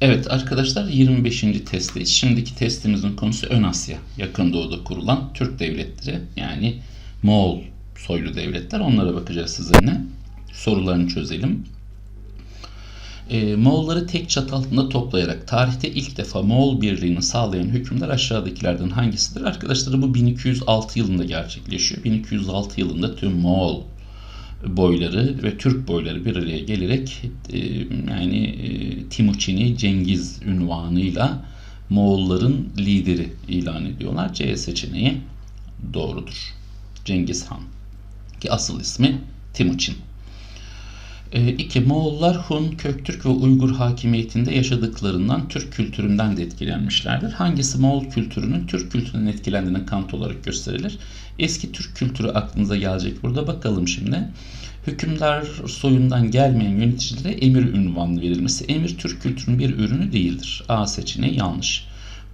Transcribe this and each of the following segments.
Evet arkadaşlar 25. testteyiz. Şimdiki testimizin konusu Ön Asya, Yakın Doğu'da kurulan Türk devletleri yani Moğol soylu devletler. Onlara bakacağız sizinle. Sorularını çözelim. Ee, Moğolları tek çatı altında toplayarak tarihte ilk defa Moğol birliğini sağlayan hükümdar aşağıdakilerden hangisidir? Arkadaşlar bu 1206 yılında gerçekleşiyor. 1206 yılında tüm Moğol boyları ve Türk boyları bir araya gelerek e, yani e, Timuçin'i Cengiz ünvanıyla Moğolların lideri ilan ediyorlar. C seçeneği doğrudur. Cengiz Han ki asıl ismi Timuçin. 2. Moğollar Hun, Köktürk ve Uygur hakimiyetinde yaşadıklarından Türk kültüründen de etkilenmişlerdir. Hangisi Moğol kültürünün Türk kültüründen etkilendiğine kanıt olarak gösterilir? Eski Türk kültürü aklınıza gelecek burada. Bakalım şimdi. Hükümdar soyundan gelmeyen yöneticilere emir ünvanı verilmesi. Emir Türk kültürünün bir ürünü değildir. A seçeneği yanlış.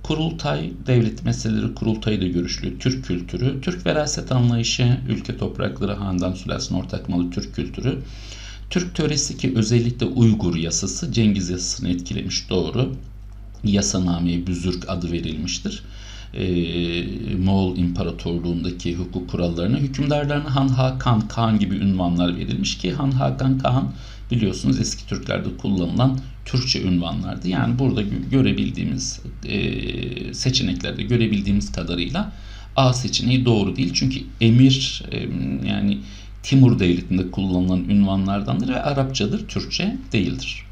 Kurultay, devlet meseleleri kurultayı da görüşülüyor. Türk kültürü, Türk veraset anlayışı, ülke toprakları, handan sülalesinin ortak malı Türk kültürü. Türk töresi ki özellikle Uygur yasası Cengiz yasasını etkilemiş doğru. Yasanameye Büzürk adı verilmiştir. Ee, Moğol İmparatorluğundaki hukuk kurallarına hükümdarlarına Han Hakan Kaan gibi ünvanlar verilmiş ki Han Hakan Kaan biliyorsunuz eski Türklerde kullanılan Türkçe ünvanlardı. Yani burada görebildiğimiz e, seçeneklerde görebildiğimiz kadarıyla A seçeneği doğru değil. Çünkü emir e, yani Timur Devleti'nde kullanılan ünvanlardandır ve Arapçadır, Türkçe değildir.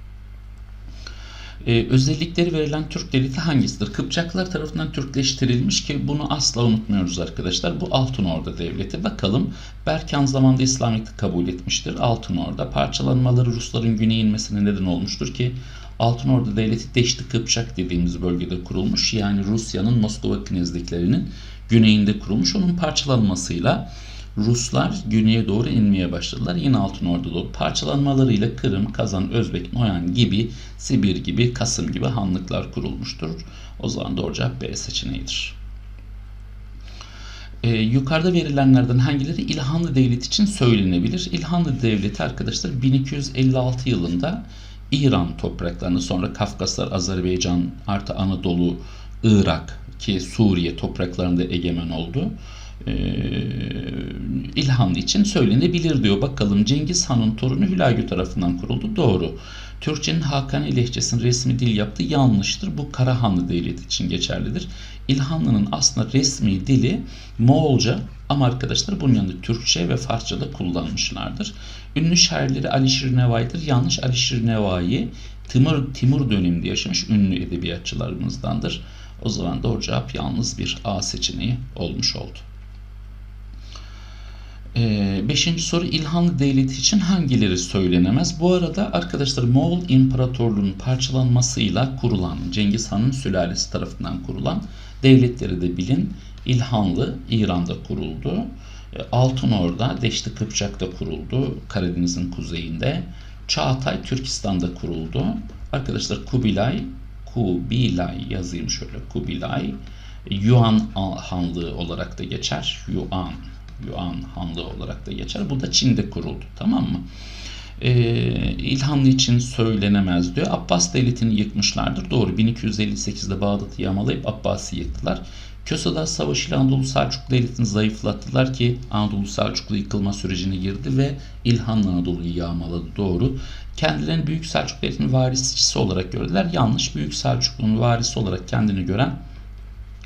Ee, özellikleri verilen Türk devleti hangisidir? Kıpçaklar tarafından Türkleştirilmiş ki bunu asla unutmuyoruz arkadaşlar. Bu Altın Orda Devleti. Bakalım Berkan zamanında İslamiyet'i kabul etmiştir. Altın Orda parçalanmaları Rusların güneye inmesine neden olmuştur ki Altın Orda Devleti Deşti Kıpçak dediğimiz bölgede kurulmuş. Yani Rusya'nın Moskova knezliklerinin güneyinde kurulmuş. Onun parçalanmasıyla Ruslar güneye doğru inmeye başladılar. Yine Altın Ordu'da parçalanmalarıyla Kırım, Kazan, Özbek, Noyan gibi, Sibir gibi, Kasım gibi hanlıklar kurulmuştur. O zaman doğru cevap B seçeneğidir. Ee, yukarıda verilenlerden hangileri İlhanlı Devleti için söylenebilir? İlhanlı Devleti arkadaşlar 1256 yılında İran topraklarını sonra Kafkaslar, Azerbaycan, artı Anadolu, Irak ki Suriye topraklarında egemen oldu. Ee, İlhanlı için söylenebilir diyor. Bakalım Cengiz Han'ın torunu Hülagü tarafından kuruldu. Doğru. Türkçenin Hakani lehçesinin resmi dil yaptığı yanlıştır. Bu Karahanlı Devleti için geçerlidir. İlhanlı'nın aslında resmi dili Moğolca ama arkadaşlar bunun yanında Türkçe ve Farsça da kullanmışlardır. Ünlü şairleri Alişir Nevai'dir. Yanlış Alişir Nevai Timur, Timur döneminde yaşamış ünlü edebiyatçılarımızdandır. O zaman doğru cevap yalnız bir A seçeneği olmuş oldu. Ee, beşinci soru İlhanlı Devleti için hangileri söylenemez? Bu arada arkadaşlar Moğol İmparatorluğu'nun parçalanmasıyla kurulan Cengiz Han'ın sülalesi tarafından kurulan devletleri de bilin. İlhanlı İran'da kuruldu. Ee, Altın Orda Deşti Kıpçak'ta kuruldu. Karadeniz'in kuzeyinde. Çağatay Türkistan'da kuruldu. Arkadaşlar Kubilay Kubilay yazayım şöyle Kubilay Yuan Hanlığı olarak da geçer. Yuan Yuan Hanlığı olarak da geçer. Bu da Çin'de kuruldu. Tamam mı? Ee, İlhanlı için söylenemez diyor. Abbas devletini yıkmışlardır. Doğru. 1258'de Bağdat'ı yağmalayıp Abbas'ı yıktılar. Kösada Savaşı ile Anadolu Selçuklu devletini zayıflattılar ki Anadolu Selçuklu yıkılma sürecine girdi ve İlhanlı Anadolu'yu yağmaladı. Doğru. Kendilerini Büyük Selçuklu devletinin varisçisi olarak gördüler. Yanlış. Büyük Selçuklu'nun varisi olarak kendini gören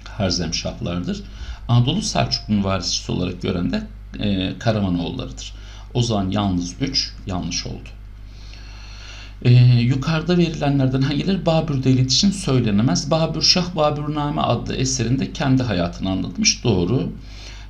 Harzemşahlardır. Anadolu Selçuklu'nun varisçisi olarak gören de e, Karamanoğullarıdır. O zaman yalnız 3 yanlış oldu. Ee, yukarıda verilenlerden hangileri Babür Devleti için söylenemez? Babür Şah Babürname adlı eserinde kendi hayatını anlatmış. Doğru.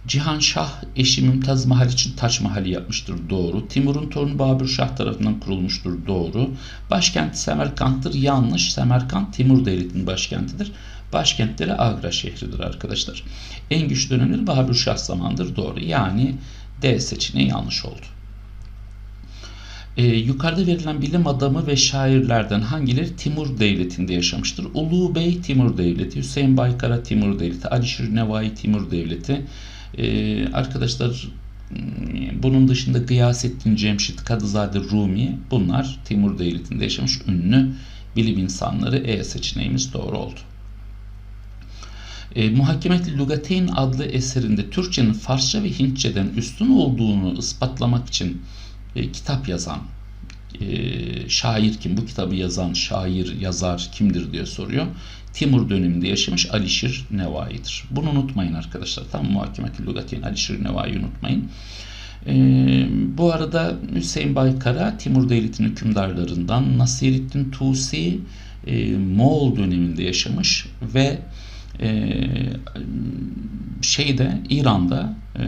Cihan Şah eşi Mümtaz Mahal için Taç Mahali yapmıştır. Doğru. Timur'un torunu Babür Şah tarafından kurulmuştur. Doğru. Başkenti Semerkant'tır. Yanlış. Semerkant Timur Devleti'nin başkentidir. Başkentleri Agra şehridir arkadaşlar. En güçlü dönemleri Babür Şah zamandır. Doğru. Yani D seçeneği yanlış oldu. Ee, yukarıda verilen bilim adamı ve şairlerden hangileri Timur Devleti'nde yaşamıştır? Ulu Bey Timur Devleti, Hüseyin Baykara Timur Devleti, Alişir Nevai Timur Devleti. Ee, arkadaşlar bunun dışında Gıyasettin Cemşit Kadızade Rumi bunlar Timur Devleti'nde yaşamış ünlü bilim insanları E seçeneğimiz doğru oldu. E, Muhakemet-i Lugateyn adlı eserinde Türkçenin Farsça ve Hintçeden üstün olduğunu ispatlamak için e, kitap yazan e, şair kim? Bu kitabı yazan şair, yazar kimdir diye soruyor. Timur döneminde yaşamış Alişir Nevai'dir. Bunu unutmayın arkadaşlar. Tam Muhakemet-i Lugateyn Alişir Nevai'yi unutmayın. E, bu arada Hüseyin Baykara Timur Devleti'nin hükümdarlarından Nasirettin Tusi e, Moğol döneminde yaşamış ve e, şeyde İran'da e,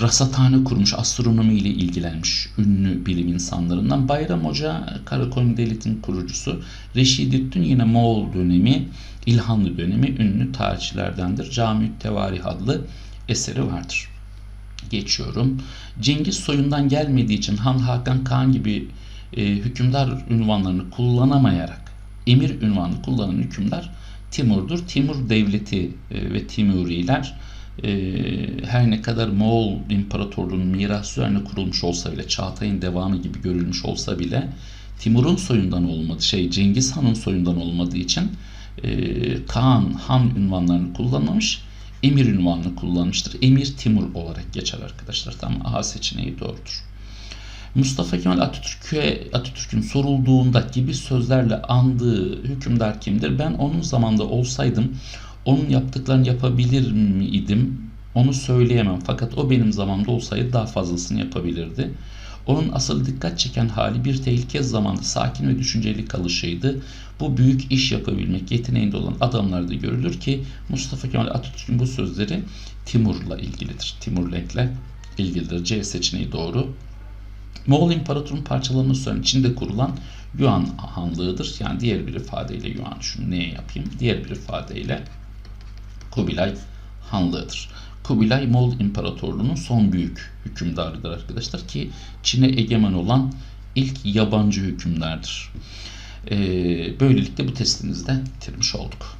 rasathane kurmuş, astronomi ile ilgilenmiş ünlü bilim insanlarından. Bayram Hoca Karakoyun Devleti'nin kurucusu. Reşidüddin yine Moğol dönemi, İlhanlı dönemi ünlü tarihçilerdendir. Cami Tevarih adlı eseri vardır. Geçiyorum. Cengiz soyundan gelmediği için Han Hakan Kağan gibi e, hükümdar ünvanlarını kullanamayarak emir ünvanını kullanan hükümdar Timur'dur. Timur devleti e, ve Timuriler e, her ne kadar Moğol İmparatorluğu'nun mirası üzerine kurulmuş olsa bile Çağatay'ın devamı gibi görülmüş olsa bile Timur'un soyundan olmadı şey Cengiz Han'ın soyundan olmadığı için e, Kaan Han ünvanlarını kullanmamış emir ünvanını kullanmıştır. Emir Timur olarak geçer arkadaşlar. Tamam A seçeneği doğrudur. Mustafa Kemal Atatürk'e Atatürk'ün sorulduğunda gibi sözlerle andığı hükümdar kimdir? Ben onun zamanda olsaydım onun yaptıklarını yapabilir miydim? Onu söyleyemem. Fakat o benim zamanımda olsaydı daha fazlasını yapabilirdi. Onun asıl dikkat çeken hali bir tehlike zamanında sakin ve düşünceli kalışıydı. Bu büyük iş yapabilmek yeteneğinde olan adamlarda görülür ki Mustafa Kemal Atatürk'ün bu sözleri Timur'la ilgilidir. Timur Lenk'le ilgilidir. C seçeneği doğru. Moğol İmparatorluğu'nun parçalanması sonra içinde kurulan Yuan Hanlığı'dır. Yani diğer bir ifadeyle Yuan şunu neye yapayım? Diğer bir ifadeyle Kubilay Hanlığı'dır. Kubilay Moğol İmparatorluğu'nun son büyük hükümdarıdır arkadaşlar ki Çin'e egemen olan ilk yabancı hükümdardır. Ee, böylelikle bu testimizde bitirmiş olduk.